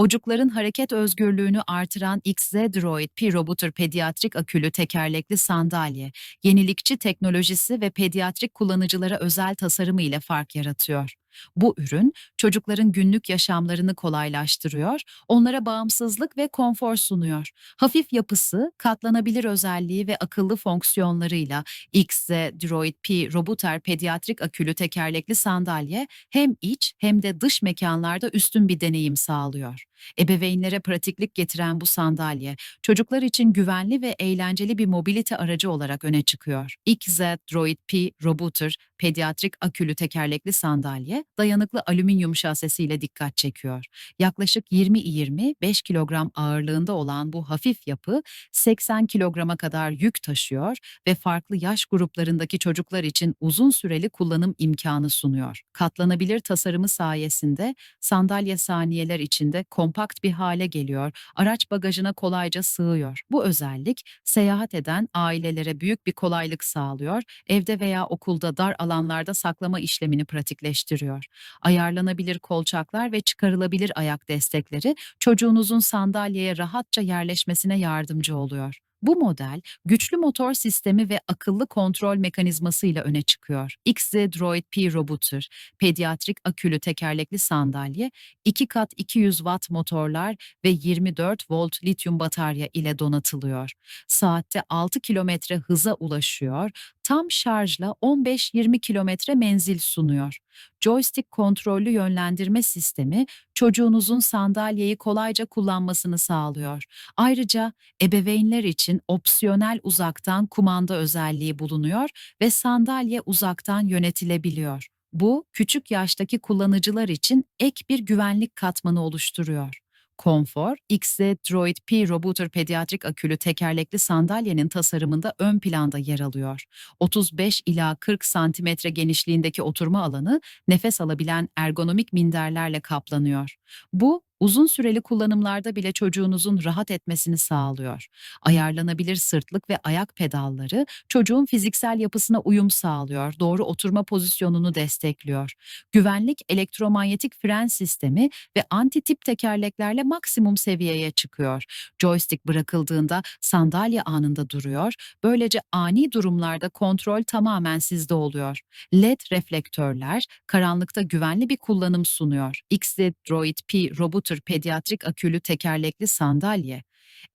Ocukların hareket özgürlüğünü artıran XZ Droid P Roboter pediatrik akülü tekerlekli sandalye, yenilikçi teknolojisi ve pediatrik kullanıcılara özel tasarımı ile fark yaratıyor. Bu ürün, çocukların günlük yaşamlarını kolaylaştırıyor, onlara bağımsızlık ve konfor sunuyor. Hafif yapısı, katlanabilir özelliği ve akıllı fonksiyonlarıyla XZ Droid P Roboter pediatrik akülü tekerlekli sandalye hem iç hem de dış mekanlarda üstün bir deneyim sağlıyor. Ebeveynlere pratiklik getiren bu sandalye, çocuklar için güvenli ve eğlenceli bir mobilite aracı olarak öne çıkıyor. XZ Droid P Roboter pediatrik akülü tekerlekli sandalye, dayanıklı alüminyum şasesiyle dikkat çekiyor. Yaklaşık 20-25 kilogram ağırlığında olan bu hafif yapı, 80 kilograma kadar yük taşıyor ve farklı yaş gruplarındaki çocuklar için uzun süreli kullanım imkanı sunuyor. Katlanabilir tasarımı sayesinde sandalye saniyeler içinde kompakt bir hale geliyor, araç bagajına kolayca sığıyor. Bu özellik seyahat eden ailelere büyük bir kolaylık sağlıyor, evde veya okulda dar alanlarda saklama işlemini pratikleştiriyor. Ayarlanabilir kolçaklar ve çıkarılabilir ayak destekleri çocuğunuzun sandalyeye rahatça yerleşmesine yardımcı oluyor. Bu model güçlü motor sistemi ve akıllı kontrol mekanizmasıyla öne çıkıyor. XZ Droid P Roboter, pediatrik akülü tekerlekli sandalye, 2 kat 200 watt motorlar ve 24 volt lityum batarya ile donatılıyor. Saatte 6 kilometre hıza ulaşıyor, tam şarjla 15-20 kilometre menzil sunuyor. Joystick kontrollü yönlendirme sistemi çocuğunuzun sandalyeyi kolayca kullanmasını sağlıyor. Ayrıca ebeveynler için opsiyonel uzaktan kumanda özelliği bulunuyor ve sandalye uzaktan yönetilebiliyor. Bu, küçük yaştaki kullanıcılar için ek bir güvenlik katmanı oluşturuyor. Konfor, XZ Droid P Roboter pediatrik akülü tekerlekli sandalyenin tasarımında ön planda yer alıyor. 35 ila 40 santimetre genişliğindeki oturma alanı nefes alabilen ergonomik minderlerle kaplanıyor. Bu, uzun süreli kullanımlarda bile çocuğunuzun rahat etmesini sağlıyor. Ayarlanabilir sırtlık ve ayak pedalları çocuğun fiziksel yapısına uyum sağlıyor, doğru oturma pozisyonunu destekliyor. Güvenlik elektromanyetik fren sistemi ve anti-tip tekerleklerle maksimum seviyeye çıkıyor. Joystick bırakıldığında sandalye anında duruyor, böylece ani durumlarda kontrol tamamen sizde oluyor. LED reflektörler karanlıkta güvenli bir kullanım sunuyor. XZ Droid P Roboter pediatrik akülü tekerlekli sandalye,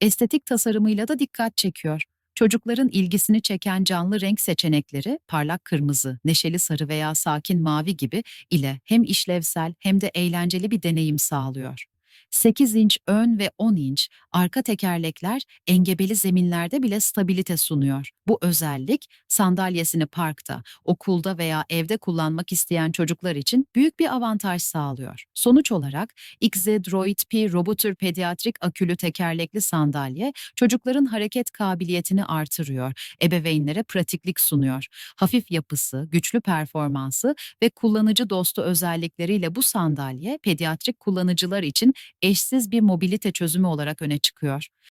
estetik tasarımıyla da dikkat çekiyor. Çocukların ilgisini çeken canlı renk seçenekleri parlak kırmızı, neşeli sarı veya sakin mavi gibi ile hem işlevsel hem de eğlenceli bir deneyim sağlıyor. 8 inç ön ve 10 inç arka tekerlekler engebeli zeminlerde bile stabilite sunuyor. Bu özellik sandalyesini parkta, okulda veya evde kullanmak isteyen çocuklar için büyük bir avantaj sağlıyor. Sonuç olarak XZ Droid P Roboter pediatrik akülü tekerlekli sandalye çocukların hareket kabiliyetini artırıyor, ebeveynlere pratiklik sunuyor. Hafif yapısı, güçlü performansı ve kullanıcı dostu özellikleriyle bu sandalye pediatrik kullanıcılar için eşsiz bir mobilite çözümü olarak öne çıkıyor.